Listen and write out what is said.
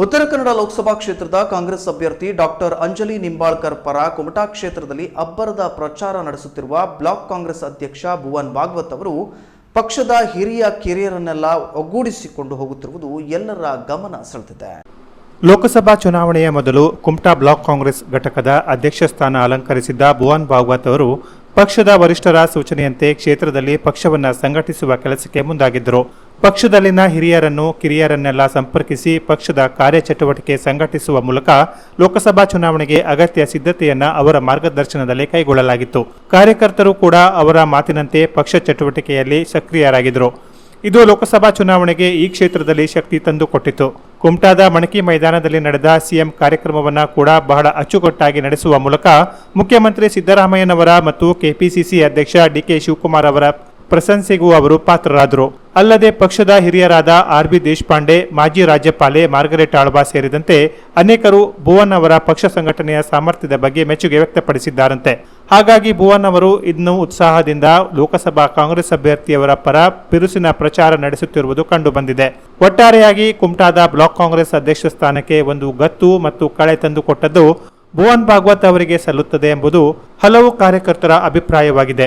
ಉತ್ತರ ಕನ್ನಡ ಲೋಕಸಭಾ ಕ್ಷೇತ್ರದ ಕಾಂಗ್ರೆಸ್ ಅಭ್ಯರ್ಥಿ ಡಾಕ್ಟರ್ ಅಂಜಲಿ ನಿಂಬಾಳ್ಕರ್ ಪರ ಕುಮಟಾ ಕ್ಷೇತ್ರದಲ್ಲಿ ಅಬ್ಬರದ ಪ್ರಚಾರ ನಡೆಸುತ್ತಿರುವ ಬ್ಲಾಕ್ ಕಾಂಗ್ರೆಸ್ ಅಧ್ಯಕ್ಷ ಭುವನ್ ಭಾಗವತ್ ಅವರು ಪಕ್ಷದ ಹಿರಿಯ ಕಿರಿಯರನ್ನೆಲ್ಲ ಒಗ್ಗೂಡಿಸಿಕೊಂಡು ಹೋಗುತ್ತಿರುವುದು ಎಲ್ಲರ ಗಮನ ಸೆಳೆದಿದೆ. ಲೋಕಸಭಾ ಚುನಾವಣೆಯ ಮೊದಲು ಕುಮಟಾ ಬ್ಲಾಕ್ ಕಾಂಗ್ರೆಸ್ ಘಟಕದ ಅಧ್ಯಕ್ಷ ಸ್ಥಾನ ಅಲಂಕರಿಸಿದ್ದ ಭುವನ್ ಭಾಗವತ್ ಅವರು ಪಕ್ಷದ ವರಿಷ್ಠರ ಸೂಚನೆಯಂತೆ ಕ್ಷೇತ್ರದಲ್ಲಿ ಪಕ್ಷವನ್ನು ಸಂಘಟಿಸುವ ಕೆಲಸಕ್ಕೆ ಮುಂದಾಗಿದ್ದರು. ಪಕ್ಷದಲ್ಲಿನ ಹಿರಿಯರನ್ನು ಕಿರಿಯರನ್ನೆಲ್ಲ ಸಂಪರ್ಕಿಸಿ ಪಕ್ಷದ ಕಾರ್ಯಚಟುವಟಿಕೆ ಸಂಘಟಿಸುವ ಮೂಲಕ ಲೋಕಸಭಾ ಚುನಾವಣೆಗೆ ಅಗತ್ಯ ಸಿದ್ಧತೆಯನ್ನ ಅವರ ಮಾರ್ಗದರ್ಶನದಲ್ಲಿ ಕೈಗೊಳ್ಳಲಾಗಿತ್ತು. ಕಾರ್ಯಕರ್ತರು ಕೂಡ ಅವರ ಮಾತಿನಂತೆ ಪಕ್ಷ ಚಟುವಟಿಕೆಯಲ್ಲಿ ಸಕ್ರಿಯರಾಗಿದ್ದರು. ಇದು ಲೋಕಸಭಾ ಚುನಾವಣೆಗೆ ಈ ಕ್ಷೇತ್ರದಲ್ಲಿ ಶಕ್ತಿ ತಂದುಕೊಟ್ಟಿತು ಕುಮಟಾದ ಮಣಕಿ ಮೈದಾನದಲ್ಲಿ ನಡೆದ ಸಿಎಂ ಕಾರ್ಯಕ್ರಮವನ್ನ ಕೂಡ ಬಹಳ ಅಚ್ಚುಕಟ್ಟಾಗಿ ನಡೆಸುವ ಮೂಲಕ ಮುಖ್ಯಮಂತ್ರಿ ಸಿದ್ದರಾಮಯ್ಯನವರ ಮತ್ತು ಕೆಪಿಸಿಸಿ ಅಧ್ಯಕ್ಷ ಡಿಕೆ ಶಿವಕುಮಾರ್ ಅವರ ಪ್ರಶಂಸೆಗೂ ಅವರು ಪಾತ್ರರಾದರು. ಅಲ್ಲದೆ ಪಕ್ಷದ ಹಿರಿಯರಾದ ಆರ್ ಬಿ ದೇಶಪಾಂಡೆ, ಮಾಜಿ ರಾಜ್ಯಪಾಲೆ ಮಾರ್ಗರೆಟ್ ಆಳ್ವಾ ಸೇರಿದಂತೆ ಅನೇಕರು ಭುವನ್ ಅವರ ಪಕ್ಷ ಸಂಘಟನೆಯ ಸಾಮರ್ಥ್ಯದ ಬಗ್ಗೆ ಮೆಚ್ಚುಗೆ ವ್ಯಕ್ತಪಡಿಸಿದ್ದಾರಂತೆ. ಹಾಗಾಗಿ ಭುವನ್ ಅವರು ಇನ್ನು ಉತ್ಸಾಹದಿಂದ ಲೋಕಸಭಾ ಕಾಂಗ್ರೆಸ್ ಅಭ್ಯರ್ಥಿಯವರ ಪರ ಬಿರುಸಿನ ಪ್ರಚಾರ ನಡೆಸುತ್ತಿರುವುದು ಕಂಡುಬಂದಿದೆ. ಒಟ್ಟಾರೆಯಾಗಿ ಕುಮಟಾದ ಬ್ಲಾಕ್ ಕಾಂಗ್ರೆಸ್ ಅಧ್ಯಕ್ಷ ಸ್ಥಾನಕ್ಕೆ ಒಂದು ಗತ್ತು ಮತ್ತು ಕಳೆ ತಂದುಕೊಟ್ಟದ್ದು ಭುವನ್ ಭಾಗವತ್ ಅವರಿಗೆ ಸಲ್ಲುತ್ತದೆ ಎಂಬುದು ಹಲವು ಕಾರ್ಯಕರ್ತರ ಅಭಿಪ್ರಾಯವಾಗಿದೆ.